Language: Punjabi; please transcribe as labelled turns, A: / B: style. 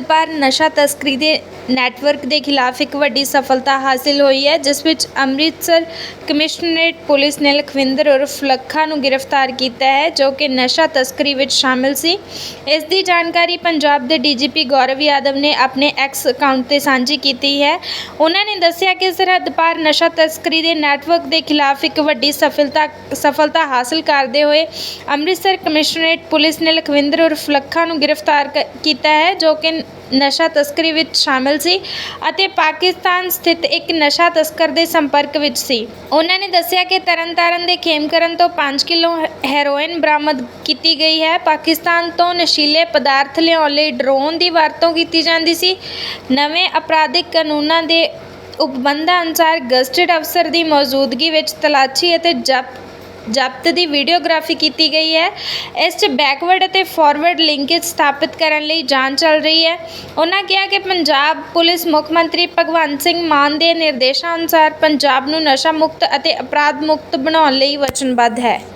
A: ਪਰ ਨਸ਼ਾ ਤਸਕਰੀ ਦੇ ਨੈਟਵਰਕ ਦੇ ਖਿਲਾਫ ਇੱਕ ਵੱਡੀ ਸਫਲਤਾ ਹਾਸਿਲ ਹੋਈ ਹੈ, ਜਿਸ ਵਿੱਚ ਅੰਮ੍ਰਿਤਸਰ ਕਮਿਸ਼ਨਰੇਟ ਪੁਲਿਸ ਨੇ ਲਖਵਿੰਦਰ ਉਰਫ ਲੱਖਾ ਨੂੰ ਗ੍ਰਿਫਤਾਰ ਕੀਤਾ ਹੈ, ਜੋ ਕਿ ਨਸ਼ਾ ਤਸਕਰੀ ਵਿੱਚ ਸ਼ਾਮਿਲ ਸੀ। ਇਸ ਦੀ ਜਾਣਕਾਰੀ ਪੰਜਾਬ ਦੇ ਡੀਜੀਪੀ ਗੌਰਵ ਯਾਦਵ ਨੇ ਆਪਣੇ ਐਕਸ ਅਕਾਊਂਟ ਤੇ ਸਾਂਝੀ ਕੀਤੀ ਹੈ। ਉਹਨਾਂ ਨੇ ਦੱਸਿਆ ਕਿ ਸਰਹੱਦ ਪਾਰ ਨਸ਼ਾ ਤਸਕਰੀ ਦੇ ਨੈਟਵਰਕ ਦੇ ਖਿਲਾਫ ਇੱਕ ਵੱਡੀ ਸਫਲਤਾ ਸਫਲਤਾ ਹਾਸਲ ਕਰਦੇ ਹੋਏ ਅੰਮ੍ਰਿਤਸਰ ਕਮਿਸ਼ਨਰੇਟ ਪੁਲਿਸ ਨੇ ਲਖਵਿੰਦਰ ਉਰਫ ਲੱਖਾ ਨੂੰ ਗ੍ਰਿਫਤਾਰ ਕ- ਕੀਤਾ ਹੈ, ਜੋ ਕਿ ਨਸ਼ਾ ਤਸਕਰੀ ਵਿੱਚ ਸ਼ਾਮਿਲ ਸੀ ਅਤੇ ਪਾਕਿਸਤਾਨ ਸਥਿਤ ਇੱਕ ਨਸ਼ਾ ਤਸਕਰ ਦੇ ਸੰਪਰਕ ਵਿੱਚ ਸੀ। ਉਹਨਾਂ ਨੇ ਦੱਸਿਆ ਕਿ ਤਰਨਤਾਰਨ ਦੇ ਖੇਮਕਰਨ ਤੋਂ 5 ਕਿਲੋ ਹੈਰੋਇਨ ਬਰਾਮਦ ਕੀਤੀ ਗਈ ਹੈ। ਪਾਕਿਸਤਾਨ ਤੋਂ ਨਸ਼ੀਲੇ ਪਦਾਰਥ ਲਿਆਉਣ ਲਈ ਡਰੋਨ ਦੀ ਵਰਤੋਂ ਕੀਤੀ ਜਾਂਦੀ ਸੀ। ਨਵੇਂ ਅਪਰਾਧਿਕ ਕਾਨੂੰਨਾਂ ਦੇ ਉਪਬੰਧਾਂ ਅਨੁਸਾਰ ਗਜ਼ਟਿਡ ਅਫਸਰ ਦੀ ਮੌਜੂਦਗੀ ਵਿੱਚ ਤਲਾਸ਼ੀ ਅਤੇ ਜ਼ਬਤ ਜ਼ਬਤ ਦੀ ਵੀਡੀਓਗ੍ਰਾਫੀ ਕੀਤੀ ਗਈ ਹੈ। ਇਸ 'ਚ ਬੈਕਵਰਡ ਅਤੇ ਫਾਰਵਰਡ ਲਿੰਕੇਜ ਸਥਾਪਿਤ ਕਰਨ ਲਈ ਜਾਂਚ ਚੱਲ ਰਹੀ ਹੈ। ਉਹਨਾਂ ਕਿਹਾ ਕਿ ਪੰਜਾਬ ਪੁਲਿਸ ਮੁੱਖ ਮੰਤਰੀ ਭਗਵੰਤ ਸਿੰਘ ਮਾਨ ਦੇ ਨਿਰਦੇਸ਼ਾਂ ਅਨੁਸਾਰ ਪੰਜਾਬ ਨੂੰ ਨਸ਼ਾ ਮੁਕਤ ਅਤੇ ਅਪਰਾਧ ਮੁਕਤ ਬਣਾਉਣ ਲਈ ਵਚਨਬੱਧ ਹੈ।